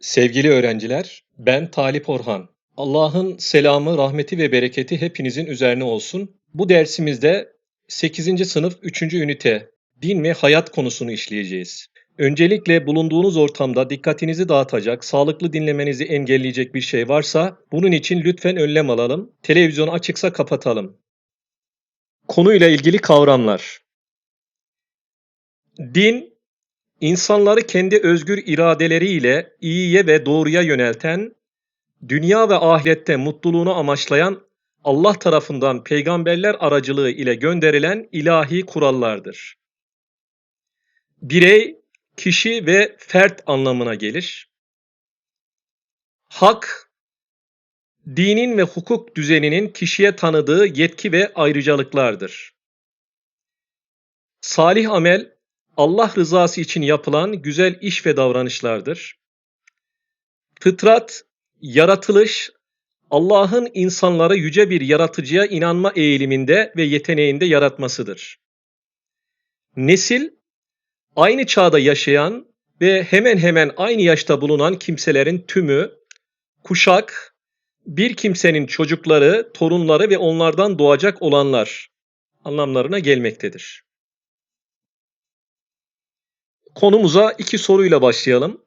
Sevgili öğrenciler, ben Talip Orhan. Allah'ın selamı, rahmeti ve bereketi hepinizin üzerine olsun. Bu dersimizde 8. sınıf 3. ünite din ve hayat konusunu işleyeceğiz. Öncelikle bulunduğunuz ortamda dikkatinizi dağıtacak, sağlıklı dinlemenizi engelleyecek bir şey varsa bunun için lütfen önlem alalım. Televizyon açıksa kapatalım. Konuyla ilgili kavramlar. Din İnsanları kendi özgür iradeleriyle iyiye ve doğruya yönelten, dünya ve ahirette mutluluğunu amaçlayan Allah tarafından peygamberler aracılığı ile gönderilen ilahi kurallardır. Birey, kişi ve fert anlamına gelir. Hak, dinin ve hukuk düzeninin kişiye tanıdığı yetki ve ayrıcalıklardır. Salih amel, Allah rızası için yapılan güzel iş ve davranışlardır. Fıtrat, yaratılış, Allah'ın insanları yüce bir yaratıcıya inanma eğiliminde ve yeteneğinde yaratmasıdır. Nesil, aynı çağda yaşayan ve hemen hemen aynı yaşta bulunan kimselerin tümü, kuşak, bir kimsenin çocukları, torunları ve onlardan doğacak olanlar anlamlarına gelmektedir. Konumuza iki soruyla başlayalım.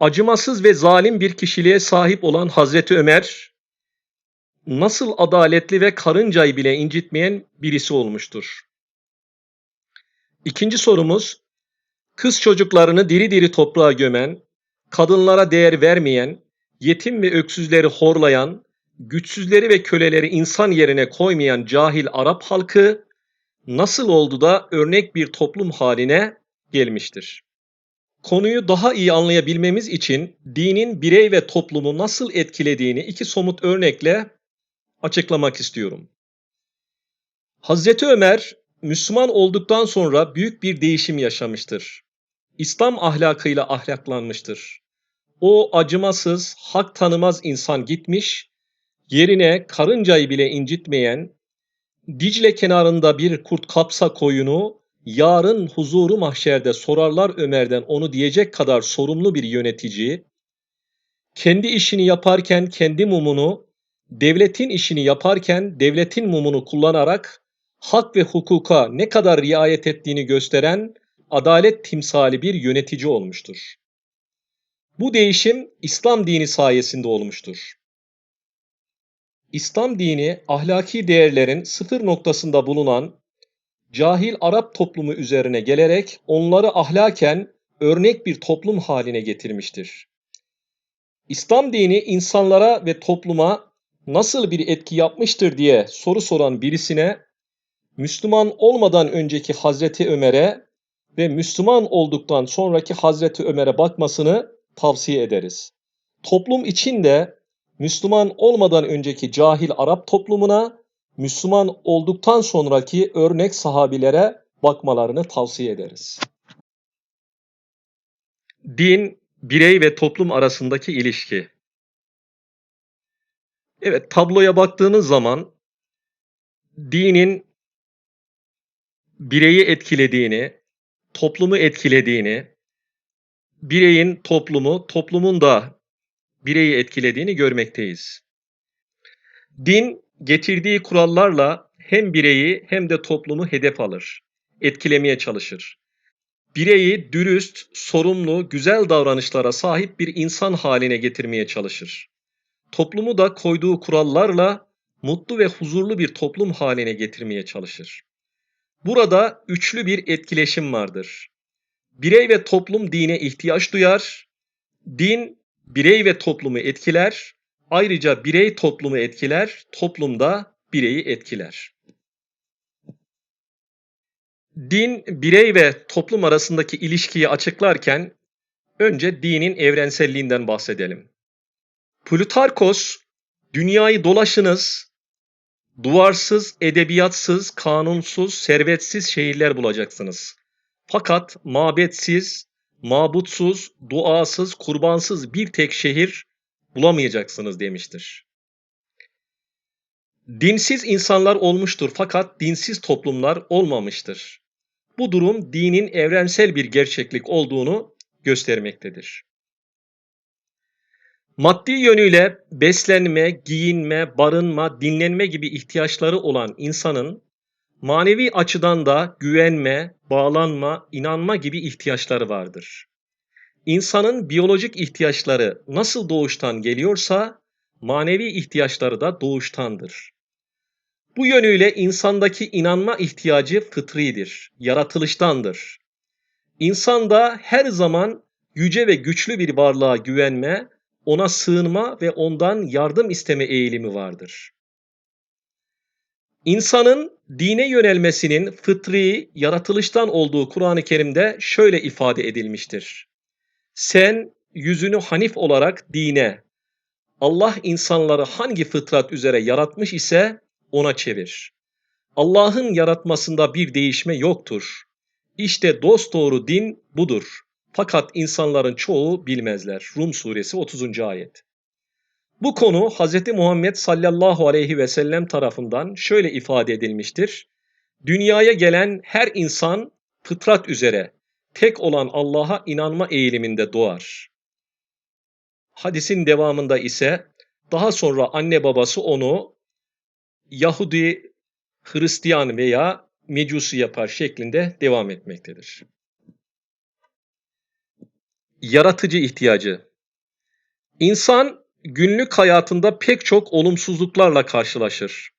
Acımasız ve zalim bir kişiliğe sahip olan Hazreti Ömer, nasıl adaletli ve karıncayı bile incitmeyen birisi olmuştur? İkinci sorumuz, kız çocuklarını diri diri toprağa gömen, kadınlara değer vermeyen, yetim ve öksüzleri horlayan, güçsüzleri ve köleleri insan yerine koymayan cahil Arap halkı, nasıl oldu da örnek bir toplum haline gelmiştir. Konuyu daha iyi anlayabilmemiz için dinin birey ve toplumu nasıl etkilediğini iki somut örnekle açıklamak istiyorum. Hazreti Ömer Müslüman olduktan sonra büyük bir değişim yaşamıştır. İslam ahlakıyla ahlaklanmıştır. O acımasız, hak tanımaz insan gitmiş, yerine karıncayı bile incitmeyen, Dicle kenarında bir kurt kapsa koyunu, yarın huzuru mahşerde sorarlar Ömer'den onu diyecek kadar sorumlu bir yönetici, kendi işini yaparken kendi mumunu, devletin işini yaparken devletin mumunu kullanarak hak ve hukuka ne kadar riayet ettiğini gösteren adalet timsali bir yönetici olmuştur. Bu değişim İslam dini sayesinde olmuştur. İslam dini ahlaki değerlerin sıfır noktasında bulunan cahil Arap toplumu üzerine gelerek onları ahlaken örnek bir toplum haline getirmiştir. İslam dini insanlara ve topluma nasıl bir etki yapmıştır diye soru soran birisine Müslüman olmadan önceki Hazreti Ömer'e ve Müslüman olduktan sonraki Hazreti Ömer'e bakmasını tavsiye ederiz. Toplum için de Müslüman olmadan önceki cahil Arap toplumuna, Müslüman olduktan sonraki örnek sahabilere bakmalarını tavsiye ederiz. Din, birey ve toplum arasındaki ilişki. Evet, tabloya baktığınız zaman dinin bireyi etkilediğini, toplumu etkilediğini, bireyin toplumu, toplumun da bireyi etkilediğini görmekteyiz. Din getirdiği kurallarla hem bireyi hem de toplumu hedef alır, etkilemeye çalışır. Bireyi dürüst, sorumlu, güzel davranışlara sahip bir insan haline getirmeye çalışır. Toplumu da koyduğu kurallarla mutlu ve huzurlu bir toplum haline getirmeye çalışır. Burada üçlü bir etkileşim vardır. Birey ve toplum dine ihtiyaç duyar. Din birey ve toplumu etkiler. Ayrıca birey toplumu etkiler, toplumda bireyi etkiler. Din, birey ve toplum arasındaki ilişkiyi açıklarken önce dinin evrenselliğinden bahsedelim. Plutarkos, dünyayı dolaşınız, duvarsız, edebiyatsız, kanunsuz, servetsiz şehirler bulacaksınız. Fakat mabetsiz, mabutsuz, duasız, kurbansız bir tek şehir bulamayacaksınız demiştir. Dinsiz insanlar olmuştur fakat dinsiz toplumlar olmamıştır. Bu durum dinin evrensel bir gerçeklik olduğunu göstermektedir. Maddi yönüyle beslenme, giyinme, barınma, dinlenme gibi ihtiyaçları olan insanın manevi açıdan da güvenme, bağlanma, inanma gibi ihtiyaçları vardır. İnsanın biyolojik ihtiyaçları nasıl doğuştan geliyorsa manevi ihtiyaçları da doğuştandır. Bu yönüyle insandaki inanma ihtiyacı fıtridir, yaratılıştandır. İnsanda her zaman yüce ve güçlü bir varlığa güvenme, ona sığınma ve ondan yardım isteme eğilimi vardır. İnsanın dine yönelmesinin fıtri, yaratılıştan olduğu Kur'an-ı Kerim'de şöyle ifade edilmiştir. Sen yüzünü hanif olarak dine, Allah insanları hangi fıtrat üzere yaratmış ise ona çevir. Allah'ın yaratmasında bir değişme yoktur. İşte dosdoğru din budur. Fakat insanların çoğu bilmezler. Rum suresi 30. ayet. Bu konu Hz. Muhammed sallallahu aleyhi ve sellem tarafından şöyle ifade edilmiştir. Dünyaya gelen her insan fıtrat üzere tek olan Allah'a inanma eğiliminde doğar. Hadisin devamında ise daha sonra anne babası onu Yahudi, Hristiyan veya Mecusi yapar şeklinde devam etmektedir. Yaratıcı ihtiyacı İnsan günlük hayatında pek çok olumsuzluklarla karşılaşır.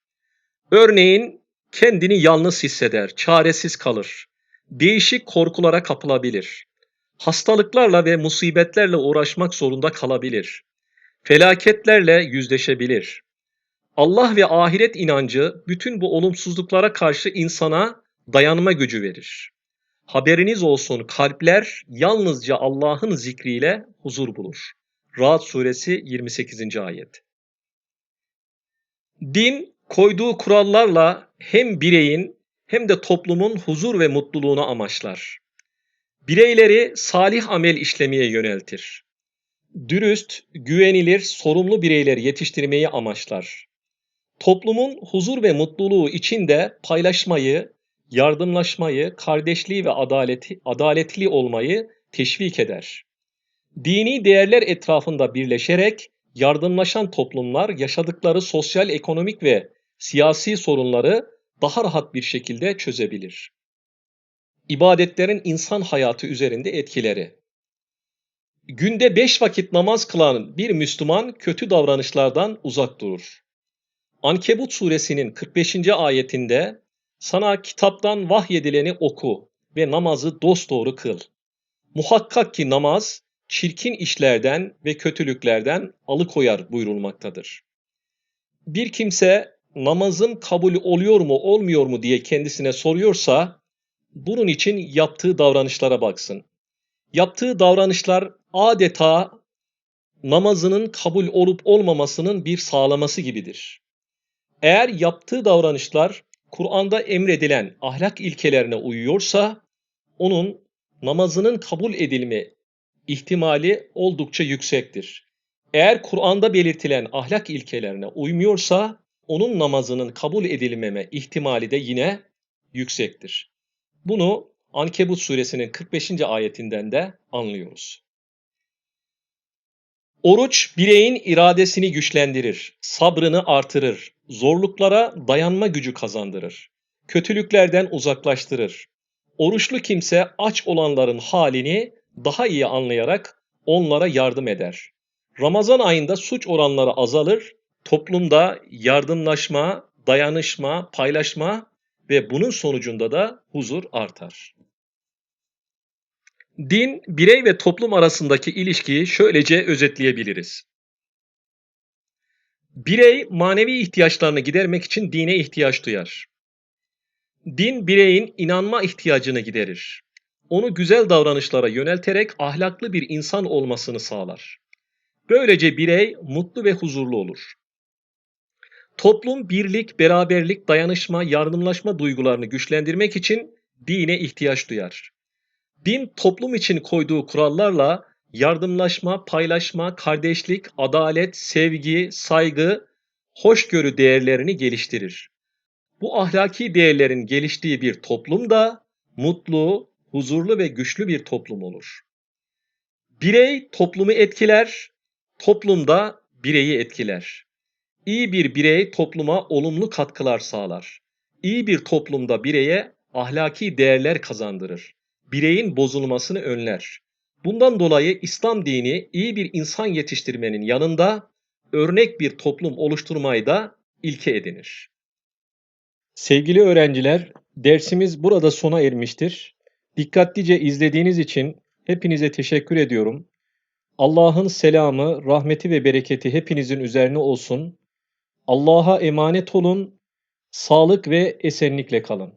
Örneğin kendini yalnız hisseder, çaresiz kalır, değişik korkulara kapılabilir, hastalıklarla ve musibetlerle uğraşmak zorunda kalabilir, felaketlerle yüzleşebilir. Allah ve ahiret inancı bütün bu olumsuzluklara karşı insana dayanma gücü verir. Haberiniz olsun kalpler yalnızca Allah'ın zikriyle huzur bulur. Rahat suresi 28. ayet. Din koyduğu kurallarla hem bireyin hem de toplumun huzur ve mutluluğunu amaçlar. Bireyleri salih amel işlemeye yöneltir. Dürüst, güvenilir, sorumlu bireyler yetiştirmeyi amaçlar. Toplumun huzur ve mutluluğu için de paylaşmayı, yardımlaşmayı, kardeşliği ve adaleti, adaletli olmayı teşvik eder. Dini değerler etrafında birleşerek yardımlaşan toplumlar yaşadıkları sosyal, ekonomik ve siyasi sorunları daha rahat bir şekilde çözebilir. İbadetlerin insan hayatı üzerinde etkileri Günde beş vakit namaz kılan bir Müslüman kötü davranışlardan uzak durur. Ankebut suresinin 45. ayetinde sana kitaptan vahyedileni oku ve namazı dosdoğru kıl. Muhakkak ki namaz çirkin işlerden ve kötülüklerden alıkoyar buyurulmaktadır. Bir kimse namazın kabul oluyor mu olmuyor mu diye kendisine soruyorsa bunun için yaptığı davranışlara baksın. Yaptığı davranışlar adeta namazının kabul olup olmamasının bir sağlaması gibidir. Eğer yaptığı davranışlar Kur'an'da emredilen ahlak ilkelerine uyuyorsa onun namazının kabul edilme ihtimali oldukça yüksektir. Eğer Kur'an'da belirtilen ahlak ilkelerine uymuyorsa onun namazının kabul edilmeme ihtimali de yine yüksektir. Bunu Ankebut suresinin 45. ayetinden de anlıyoruz. Oruç bireyin iradesini güçlendirir, sabrını artırır, zorluklara dayanma gücü kazandırır, kötülüklerden uzaklaştırır. Oruçlu kimse aç olanların halini daha iyi anlayarak onlara yardım eder. Ramazan ayında suç oranları azalır, toplumda yardımlaşma, dayanışma, paylaşma ve bunun sonucunda da huzur artar. Din, birey ve toplum arasındaki ilişkiyi şöylece özetleyebiliriz. Birey manevi ihtiyaçlarını gidermek için dine ihtiyaç duyar. Din bireyin inanma ihtiyacını giderir. Onu güzel davranışlara yönelterek ahlaklı bir insan olmasını sağlar. Böylece birey mutlu ve huzurlu olur. Toplum birlik, beraberlik, dayanışma, yardımlaşma duygularını güçlendirmek için dine ihtiyaç duyar. Din toplum için koyduğu kurallarla yardımlaşma, paylaşma, kardeşlik, adalet, sevgi, saygı, hoşgörü değerlerini geliştirir. Bu ahlaki değerlerin geliştiği bir toplum da mutlu, huzurlu ve güçlü bir toplum olur. Birey toplumu etkiler, toplumda bireyi etkiler. İyi bir birey topluma olumlu katkılar sağlar. İyi bir toplumda bireye ahlaki değerler kazandırır. Bireyin bozulmasını önler. Bundan dolayı İslam dini iyi bir insan yetiştirmenin yanında örnek bir toplum oluşturmayı da ilke edinir. Sevgili öğrenciler, dersimiz burada sona ermiştir. Dikkatlice izlediğiniz için hepinize teşekkür ediyorum. Allah'ın selamı, rahmeti ve bereketi hepinizin üzerine olsun. Allah'a emanet olun. Sağlık ve esenlikle kalın.